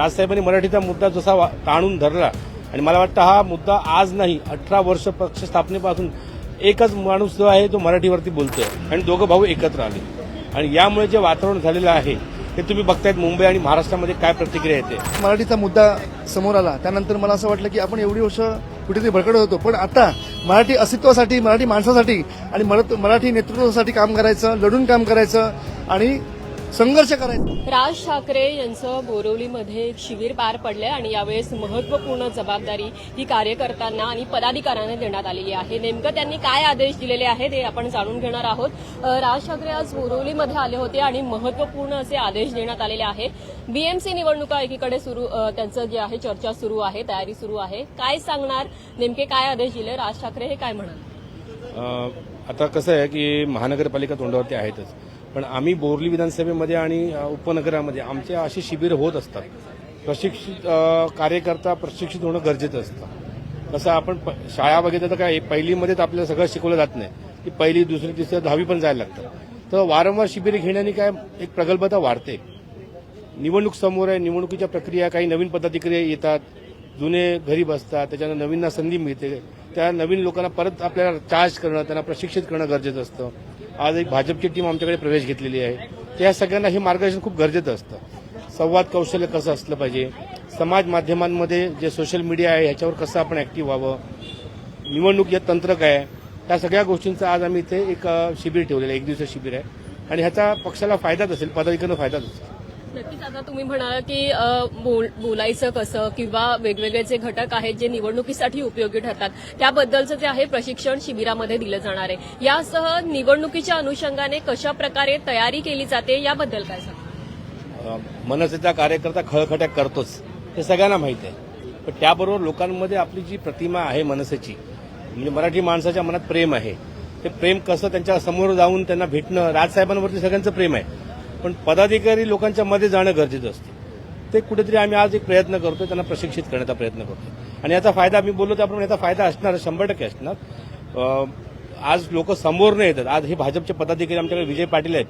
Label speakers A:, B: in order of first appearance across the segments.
A: राजसाहेबांनी मराठीचा मुद्दा जसा वा- ताणून धरला आणि मला वाटतं हा मुद्दा आज नाही अठरा वर्ष पक्ष स्थापनेपासून एकच माणूस जो आहे तो मराठीवरती बोलतोय आणि दोघं भाऊ एकत्र आले. आणि यामुळे जे वातावरण झालेलं आहे ते तुम्ही बघतायत मुंबई आणि महाराष्ट्रामध्ये काय प्रतिक्रिया येते?
B: मराठीचा मुद्दा समोर आला. त्यानंतर मला असं वाटलं की आपण एवढी वर्ष कुठेतरी भडकड होतो पण आता मराठी अस्तित्वासाठी मराठी माणसासाठी आणि मराठी नेतृत्वासाठी काम करायचं लढून काम करायचं आणि संघर्ष करायचा.
C: राज ठाकरे यांचं बोरिवलीमध्ये एक शिबिर पार पडलंय आणि यावेळेस महत्त्वपूर्ण जबाबदारी ही कार्यकर्त्यांना आणि पदाधिकाऱ्यांना देण्यात आलेली आहे. नेमकं त्यांनी काय आदेश दिलेले आहेत हे आपण जाणून घेणार आहोत. राज ठाकरे आज बोरिवलीमध्ये आले होते आणि महत्त्वपूर्ण असे आदेश देण्यात आलेले आहे बीएमसी निवडणुका एकीकडे सुरू त्यांचं जे आहे चर्चा सुरू आहे तयारी सुरू आहे. काय सांगणार? नेमके काय आदेश दिले? राज ठाकरे हे काय म्हणाल?
A: आता कसं आहे की महानगरपालिका तोंडावरती आहेतच. पण आम्ही बोरली विधानसभेमध्ये आणि उपनगरामध्ये आमचे अशी शिबिर होत असतात. प्रशिक्षित कार्यकर्ता प्रशिक्षित होणं गरजेचं असतं. तसं आपण प- शाळा बघितलं तर काय पहिलीमध्ये तर आपल्याला सगळं शिकवलं जात नाही. की पहिली दुसरी तिसरी दहावी पण जायला लागतं. तर वारंवार शिबिर घेण्याने काय एक प्रगल्भता वाढते. निवडणूक समोर आहे निवडणुकीच्या प्रक्रिया काही नवीन पद्धतीकडे येतात जुने घरी बसतात त्याच्यानं नवीनना संधी मिळते. त्या नवीन लोकांना परत आपल्याला चार्ज करणं त्यांना प्रशिक्षित करणं गरजेचं असतं. आज एक भाजपची टीम आमच्याकडे प्रवेश घेतलेली आहे. त्या सगळ्यांना हे मार्गदर्शन खूप गरजेचं असतं. संवाद कौशल्य कसं असलं पाहिजे? समाज माध्यमांमध्ये जे सोशल मीडिया आहे ह्याच्यावर कसं आपण ऍक्टिव्ह व्हावं? निवडणूक या तंत्र काय आहे. त्या सगळ्या गोष्टींचं आज आम्ही इथे एक शिबिर ठेवलेलं आहे. एक दिवसाचं शिबिर आहे. आणि ह्याचा पक्षाला फायदाच असेल पदाधिकाऱ्यांना फायदाच असेल.
C: नक्कीच आता तुम्ही म्हणाला की बोल बोलायचं कसं किंवा वेगवेगळे जे घटक आहेत जे निवडणुकीसाठी उपयोगी ठरतात त्याबद्दलचं जे आहे प्रशिक्षण शिबिरामध्ये दिलं जाणार आहे. यासह निवडणुकीच्या अनुषंगाने कशा प्रकारे तयारी केली जाते याबद्दल काय सांगा
A: मनसेचा कार्यकर्ता खळखट्या करतोच हे सगळ्यांना माहीत आहे. पण त्याबरोबर लोकांमध्ये आपली जी प्रतिमा आहे मनसेची म्हणजे मराठी माणसाच्या मनात प्रेम आहे. ते प्रेम कसं त्यांच्यासमोर जाऊन त्यांना भेटणं राजसाहेबांवरती सगळ्यांचं प्रेम आहे. पण पदाधिकारी लोकांच्या मध्ये जाणं गरजेचं असतं. ते कुठेतरी आम्ही आज एक प्रयत्न करतोय त्यांना प्रशिक्षित करण्याचा प्रयत्न करतोय. आणि याचा फायदा मी बोललो त्याप्रमाणे याचा फायदा असणार शंभर टक्के असणार. आज लोक समोर नाही येतात. आज हे भाजपचे पदाधिकारी आमच्याकडे विजय पाटील आहेत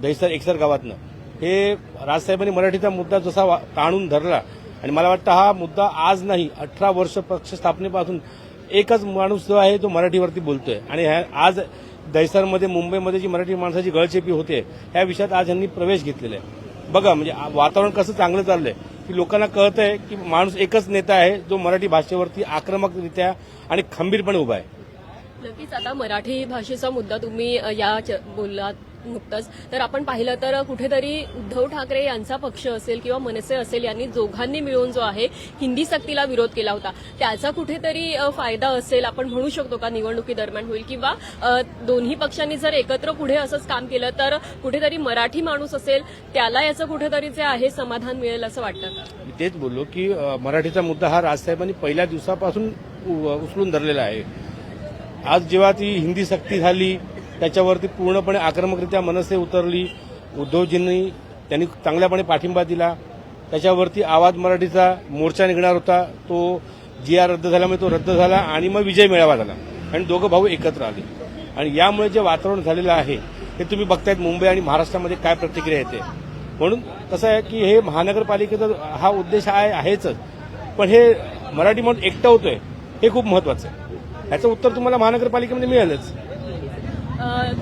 A: दहिसर एकसर गावातनं. हे राजसाहेबांनी मराठीचा मुद्दा जसा वा- ताणून धरला आणि मला वाटतं हा मुद्दा आज नाही अठरा वर्ष पक्ष स्थापनेपासून एकच माणूस जो आहे तो मराठीवरती बोलतोय. आणि ह्या- आज दहिसरमध्ये मुंबईमध्ये जी मराठी माणसाची गळचेपी होते या विषयात आज यांनी प्रवेश घेतलेला आहे. बघा म्हणजे वातावरण कसं चांगलं चाललंय की लोकांना कळत आहे की माणूस एकच नेता आहे जो मराठी भाषेवरती आक्रमकरित्या आणि खंबीरपणे उभा आहे.
C: नक्कीच आता मराठी भाषेचा मुद्दा तुम्ही या बोललात. नुकतंच. तर आपण पाहिलं तर कुठेतरी उद्धव ठाकरे यांचा पक्ष असेल किंवा मनसे असेल यांनी दोघांनी मिळून जो आहे हिंदी सक्तीला विरोध केला होता. त्याचा कुठेतरी फायदा असेल आपण म्हणू शकतो का निवडणुकी दरम्यान होईल किंवा दोन्ही पक्षांनी जर एकत्र पुढे असंच काम केलं तर कुठेतरी मराठी माणूस असेल त्याला याचं कुठेतरी जे आहे समाधान मिळेल असं वाटतं का?
A: मी तेच बोललो की मराठीचा मुद्दा हा राजसाहेबांनी पहिल्या दिवसापासून उ- उचलून धरलेला आहे. आज जेव्हा ती हिंदी सक्ती झाली त्याच्यावरती पूर्णपणे आक्रमकरित्या मनसे उतरली. उद्धवजींनी त्यांनी चांगल्यापणे पाठिंबा दिला. त्याच्यावरती आवाज मराठीचा मोर्चा निघणार होता. तो जी आर रद्द झाल्यामुळे तो रद्द झाला आणि मग विजय मेळावा झाला. आणि दोघं भाऊ एकत्र आले. आणि यामुळे जे वातावरण झालेलं आहे हे तुम्ही बघतायत मुंबई आणि महाराष्ट्रामध्ये काय प्रतिक्रिया येते. म्हणून कसं आहे की हे महानगरपालिकेचा हा उद्देश आहे आहेच. पण हे मराठी म्हणून एकटं होतोय हे खूप महत्वाचं आहे. याचं उत्तर तुम्हाला महानगरपालिकेमध्ये मिळालंच.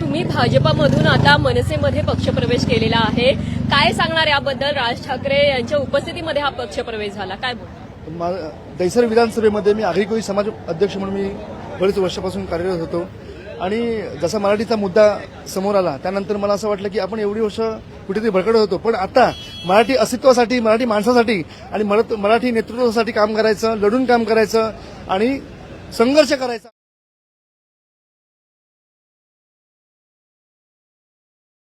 C: तुम्ही भाजपामधून आता मनसेमध्ये पक्षप्रवेश केलेला आहे. काय सांगणार याबद्दल राज ठाकरे यांच्या उपस्थितीमध्ये हा पक्षप्रवेश झाला? काय बोल
B: दैसर विधानसभेमध्ये मी आगरी कोळी समाज अध्यक्ष म्हणून मी बरेच वर्षापासून कार्यरत होतो. आणि जसा मराठीचा मुद्दा समोर आला त्यानंतर मला असं वाटलं की आपण एवढी वर्ष कुठेतरी भरकडत होतो. पण आता मराठी अस्तित्वासाठी मराठी माणसासाठी आणि मराठी नेतृत्वासाठी काम करायचं लढून काम करायचं आणि संघर्ष करायचा.